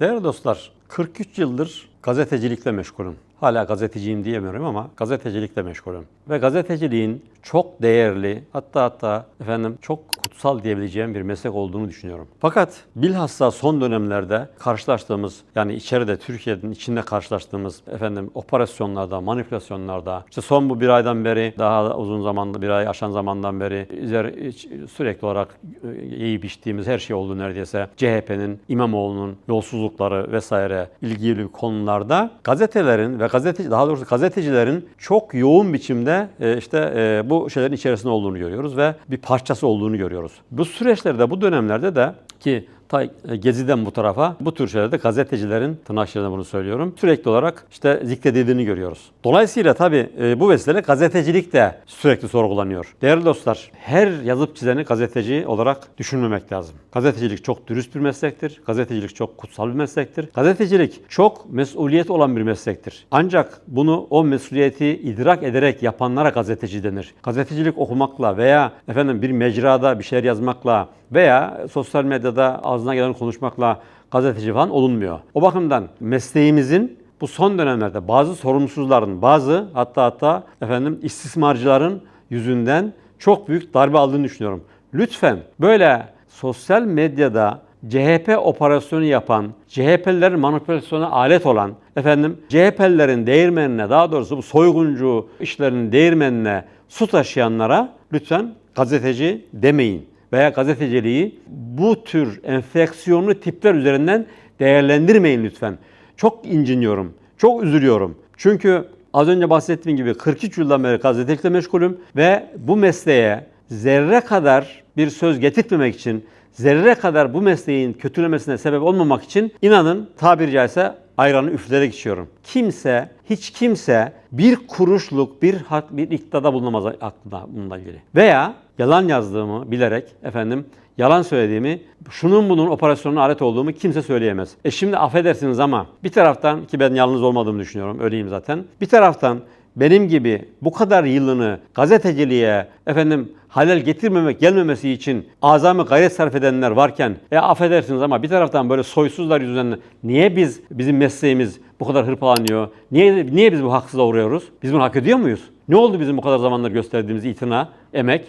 Değerli dostlar, 43 yıldır gazetecilikle meşgulüm. Hala gazeteciyim diyemiyorum ama gazetecilikle meşgulüm. Ve gazeteciliğin çok değerli, hatta hatta efendim çok kutsal diyebileceğim bir meslek olduğunu düşünüyorum. Fakat bilhassa son dönemlerde karşılaştığımız yani içeride Türkiye'nin içinde karşılaştığımız efendim operasyonlarda, manipülasyonlarda işte son bu bir aydan beri daha uzun zamanda bir ay aşan zamandan beri üzeri- sürekli olarak e, yiyip içtiğimiz her şey oldu neredeyse. CHP'nin, İmamoğlu'nun yolsuzlukları vesaire ilgili konularda gazetelerin ve gazeteci daha doğrusu gazetecilerin çok yoğun biçimde e, işte e, bu şeylerin içerisinde olduğunu görüyoruz ve bir parçası olduğunu görüyoruz. Bu süreçlerde, bu dönemlerde de ki ta e, Gezi'den bu tarafa bu tür şeylerde gazetecilerin tırnak bunu söylüyorum. Sürekli olarak işte zikredildiğini görüyoruz. Dolayısıyla tabii e, bu vesileyle gazetecilik de sürekli sorgulanıyor. Değerli dostlar, her yazıp çizeni gazeteci olarak düşünmemek lazım. Gazetecilik çok dürüst bir meslektir. Gazetecilik çok kutsal bir meslektir. Gazetecilik çok mesuliyet olan bir meslektir. Ancak bunu o mesuliyeti idrak ederek yapanlara gazeteci denir. Gazetecilik okumakla veya efendim bir mecrada bir şeyler yazmakla veya sosyal medyada ağzına gelen konuşmakla gazeteci falan olunmuyor. O bakımdan mesleğimizin bu son dönemlerde bazı sorumsuzların, bazı hatta hatta efendim istismarcıların yüzünden çok büyük darbe aldığını düşünüyorum. Lütfen böyle sosyal medyada CHP operasyonu yapan, CHP'lilerin manipülasyona alet olan, efendim CHP'lilerin değirmenine, daha doğrusu bu soyguncu işlerinin değirmenine su taşıyanlara lütfen gazeteci demeyin veya gazeteciliği bu tür enfeksiyonlu tipler üzerinden değerlendirmeyin lütfen. Çok inciniyorum, çok üzülüyorum. Çünkü az önce bahsettiğim gibi 43 yıldan beri gazetecilikle meşgulüm ve bu mesleğe zerre kadar bir söz getirtmemek için, zerre kadar bu mesleğin kötülemesine sebep olmamak için inanın tabiri caizse ayranı üfleyerek içiyorum. Kimse, hiç kimse bir kuruşluk bir hak, bir iktidarda bulunamaz aklında bununla ilgili. Veya yalan yazdığımı bilerek efendim yalan söylediğimi, şunun bunun operasyonuna alet olduğumu kimse söyleyemez. E şimdi affedersiniz ama bir taraftan ki ben yalnız olmadığımı düşünüyorum, öyleyim zaten. Bir taraftan benim gibi bu kadar yılını gazeteciliğe efendim halel getirmemek gelmemesi için azami gayret sarf edenler varken e affedersiniz ama bir taraftan böyle soysuzlar yüzünden niye biz bizim mesleğimiz bu kadar hırpalanıyor? Niye niye biz bu haksızlığa uğruyoruz? Biz bunu hak ediyor muyuz? Ne oldu bizim bu kadar zamanlar gösterdiğimiz itina, emek?